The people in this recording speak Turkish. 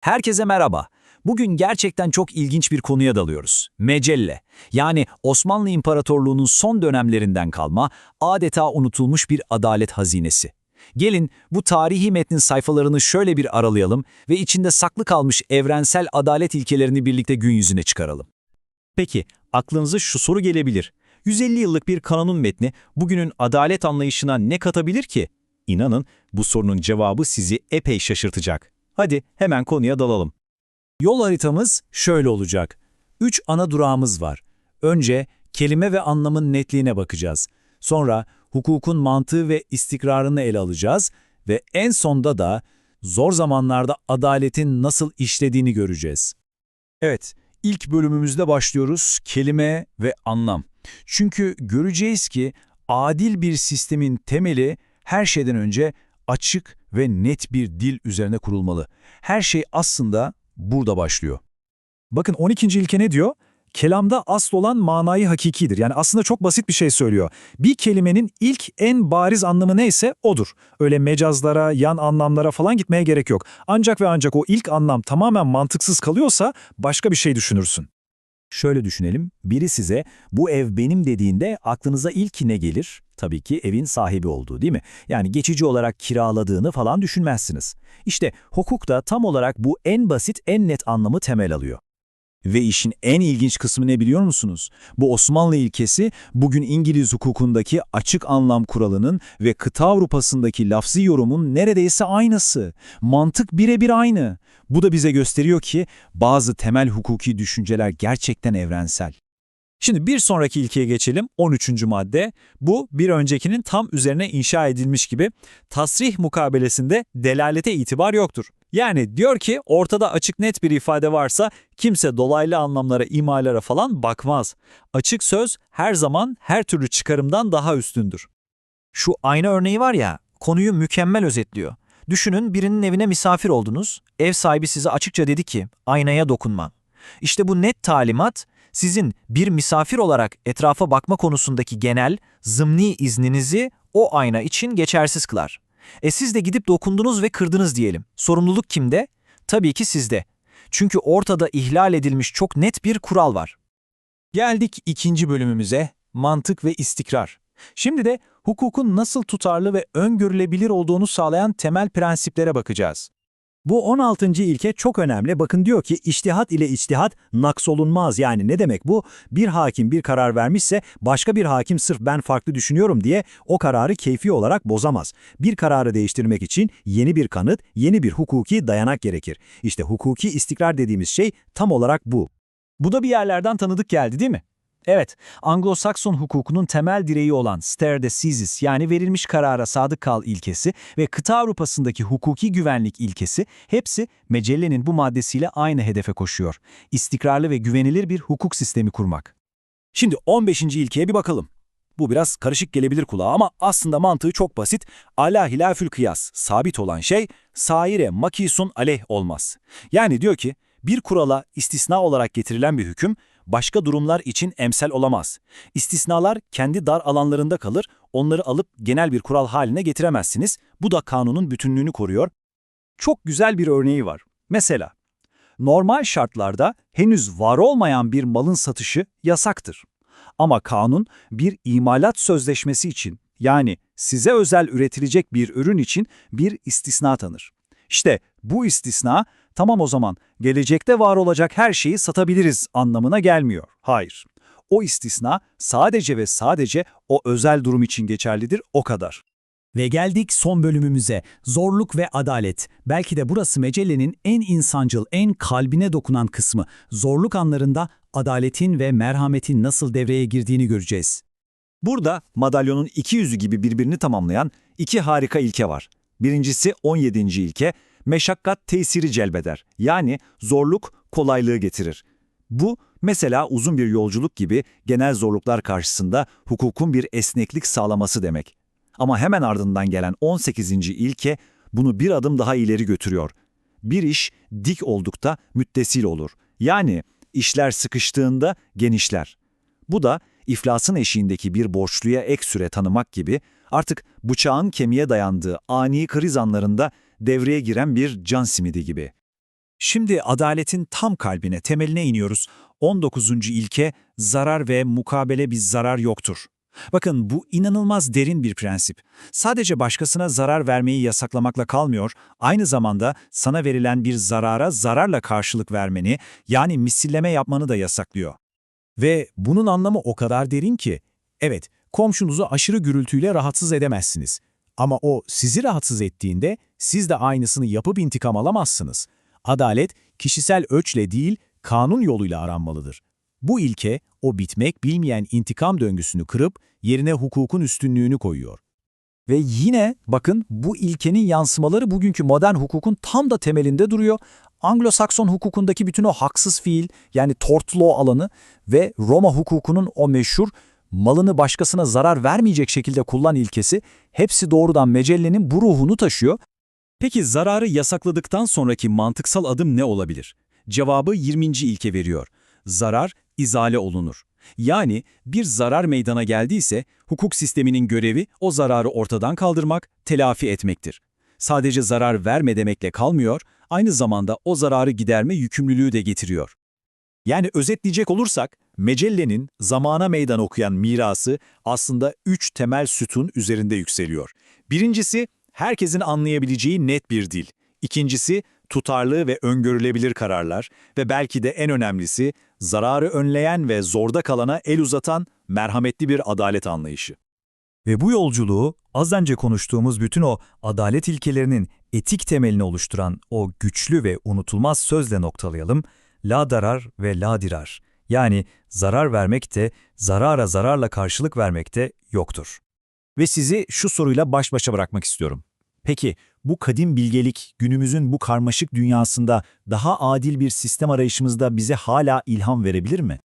Herkese merhaba. Bugün gerçekten çok ilginç bir konuya dalıyoruz. Mecelle. Yani Osmanlı İmparatorluğu'nun son dönemlerinden kalma, adeta unutulmuş bir adalet hazinesi. Gelin bu tarihi metnin sayfalarını şöyle bir aralayalım ve içinde saklı kalmış evrensel adalet ilkelerini birlikte gün yüzüne çıkaralım. Peki, aklınıza şu soru gelebilir. 150 yıllık bir kanunun metni bugünün adalet anlayışına ne katabilir ki? İnanın bu sorunun cevabı sizi epey şaşırtacak. Hadi hemen konuya dalalım. Yol haritamız şöyle olacak. Üç ana durağımız var. Önce kelime ve anlamın netliğine bakacağız. Sonra hukukun mantığı ve istikrarını ele alacağız ve en sonda da zor zamanlarda adaletin nasıl işlediğini göreceğiz. Evet, ilk bölümümüzde başlıyoruz kelime ve anlam. Çünkü göreceğiz ki adil bir sistemin temeli her şeyden önce açık ve net bir dil üzerine kurulmalı. Her şey aslında burada başlıyor. Bakın 12. ilke ne diyor? Kelamda asıl olan manayı hakikidir. Yani aslında çok basit bir şey söylüyor. Bir kelimenin ilk en bariz anlamı neyse odur. Öyle mecazlara, yan anlamlara falan gitmeye gerek yok. Ancak ve ancak o ilk anlam tamamen mantıksız kalıyorsa başka bir şey düşünürsün. Şöyle düşünelim, biri size bu ev benim dediğinde aklınıza ilk ne gelir? Tabii ki evin sahibi olduğu değil mi? Yani geçici olarak kiraladığını falan düşünmezsiniz. İşte hukuk da tam olarak bu en basit, en net anlamı temel alıyor. Ve işin en ilginç kısmı ne biliyor musunuz? Bu Osmanlı ilkesi bugün İngiliz hukukundaki açık anlam kuralının ve kıta Avrupa'sındaki lafzi yorumun neredeyse aynısı. Mantık birebir aynı. Bu da bize gösteriyor ki bazı temel hukuki düşünceler gerçekten evrensel. Şimdi bir sonraki ilkeye geçelim. 13. madde. Bu bir öncekinin tam üzerine inşa edilmiş gibi tasrih mukabelesinde delalete itibar yoktur. Yani diyor ki ortada açık net bir ifade varsa kimse dolaylı anlamlara, imalara falan bakmaz. Açık söz her zaman her türlü çıkarımdan daha üstündür. Şu ayna örneği var ya, konuyu mükemmel özetliyor. Düşünün birinin evine misafir oldunuz, ev sahibi size açıkça dedi ki, aynaya dokunma. İşte bu net talimat, sizin bir misafir olarak etrafa bakma konusundaki genel, zımni izninizi o ayna için geçersiz kılar. E siz de gidip dokundunuz ve kırdınız diyelim. Sorumluluk kimde? Tabii ki sizde. Çünkü ortada ihlal edilmiş çok net bir kural var. Geldik ikinci bölümümüze, mantık ve istikrar. Şimdi de hukukun nasıl tutarlı ve öngörülebilir olduğunu sağlayan temel prensiplere bakacağız. Bu 16. ilke çok önemli. Bakın diyor ki içtihat ile içtihat naksolunmaz. Yani ne demek bu? Bir hakim bir karar vermişse başka bir hakim sırf ben farklı düşünüyorum diye o kararı keyfi olarak bozamaz. Bir kararı değiştirmek için yeni bir kanıt, yeni bir hukuki dayanak gerekir. İşte hukuki istikrar dediğimiz şey tam olarak bu. Bu da bir yerlerden tanıdık geldi değil mi? Evet, Anglo-Sakson hukukunun temel direği olan stare decisis yani verilmiş karara sadık kal ilkesi ve kıta Avrupa'sındaki hukuki güvenlik ilkesi hepsi Mecelle'nin bu maddesiyle aynı hedefe koşuyor. İstikrarlı ve güvenilir bir hukuk sistemi kurmak. Şimdi 15. ilkeye bir bakalım. Bu biraz karışık gelebilir kulağa ama aslında mantığı çok basit. Ala hilafül kıyas, sabit olan şey, saire makisun aleyh olmaz. Yani diyor ki, bir kurala istisna olarak getirilen bir hüküm, başka durumlar için emsel olamaz. İstisnalar kendi dar alanlarında kalır, onları alıp genel bir kural haline getiremezsiniz. Bu da kanunun bütünlüğünü koruyor. Çok güzel bir örneği var. Mesela, normal şartlarda henüz var olmayan bir malın satışı yasaktır. Ama kanun bir imalat sözleşmesi için yani size özel üretilecek bir ürün için bir istisna tanır. İşte bu istisna tamam o zaman gelecekte var olacak her şeyi satabiliriz anlamına gelmiyor. Hayır. O istisna sadece ve sadece o özel durum için geçerlidir o kadar. Ve geldik son bölümümüze. Zorluk ve adalet. Belki de burası Mecelle'nin en insancıl, en kalbine dokunan kısmı. Zorluk anlarında adaletin ve merhametin nasıl devreye girdiğini göreceğiz. Burada madalyonun iki yüzü gibi birbirini tamamlayan iki harika ilke var. Birincisi 17. ilke, meşakkat tesiri celbeder. Yani zorluk kolaylığı getirir. Bu mesela uzun bir yolculuk gibi genel zorluklar karşısında hukukun bir esneklik sağlaması demek. Ama hemen ardından gelen 18. ilke bunu bir adım daha ileri götürüyor. Bir iş dik oldukta müttesil olur. Yani işler sıkıştığında genişler. Bu da iflasın eşiğindeki bir borçluya ek süre tanımak gibi artık bıçağın kemiğe dayandığı ani kriz anlarında devreye giren bir can simidi gibi. Şimdi adaletin tam kalbine, temeline iniyoruz. 19. ilke zarar ve mukabele bir zarar yoktur. Bakın bu inanılmaz derin bir prensip. Sadece başkasına zarar vermeyi yasaklamakla kalmıyor, aynı zamanda sana verilen bir zarara zararla karşılık vermeni, yani misilleme yapmanı da yasaklıyor. Ve bunun anlamı o kadar derin ki, evet, komşunuzu aşırı gürültüyle rahatsız edemezsiniz. Ama o sizi rahatsız ettiğinde siz de aynısını yapıp intikam alamazsınız. Adalet, kişisel ölçle değil, kanun yoluyla aranmalıdır. Bu ilke, o bitmek bilmeyen intikam döngüsünü kırıp yerine hukukun üstünlüğünü koyuyor. Ve yine bakın bu ilkenin yansımaları bugünkü modern hukukun tam da temelinde duruyor. Anglo-Sakson hukukundaki bütün o haksız fiil yani tort law alanı ve Roma hukukunun o meşhur malını başkasına zarar vermeyecek şekilde kullan ilkesi hepsi doğrudan mecellenin bu ruhunu taşıyor. Peki zararı yasakladıktan sonraki mantıksal adım ne olabilir? Cevabı 20. ilke veriyor. Zarar izale olunur. Yani bir zarar meydana geldiyse hukuk sisteminin görevi o zararı ortadan kaldırmak, telafi etmektir. Sadece zarar verme demekle kalmıyor, aynı zamanda o zararı giderme yükümlülüğü de getiriyor. Yani özetleyecek olursak, Mecelle'nin zamana meydan okuyan mirası aslında üç temel sütun üzerinde yükseliyor. Birincisi, herkesin anlayabileceği net bir dil. İkincisi, tutarlı ve öngörülebilir kararlar ve belki de en önemlisi, zararı önleyen ve zorda kalana el uzatan merhametli bir adalet anlayışı. Ve bu yolculuğu az önce konuştuğumuz bütün o adalet ilkelerinin etik temelini oluşturan o güçlü ve unutulmaz sözle noktalayalım. La darar ve la dirar. Yani zarar vermek de zarara zararla karşılık vermek de yoktur. Ve sizi şu soruyla baş başa bırakmak istiyorum. Peki bu kadim bilgelik günümüzün bu karmaşık dünyasında daha adil bir sistem arayışımızda bize hala ilham verebilir mi?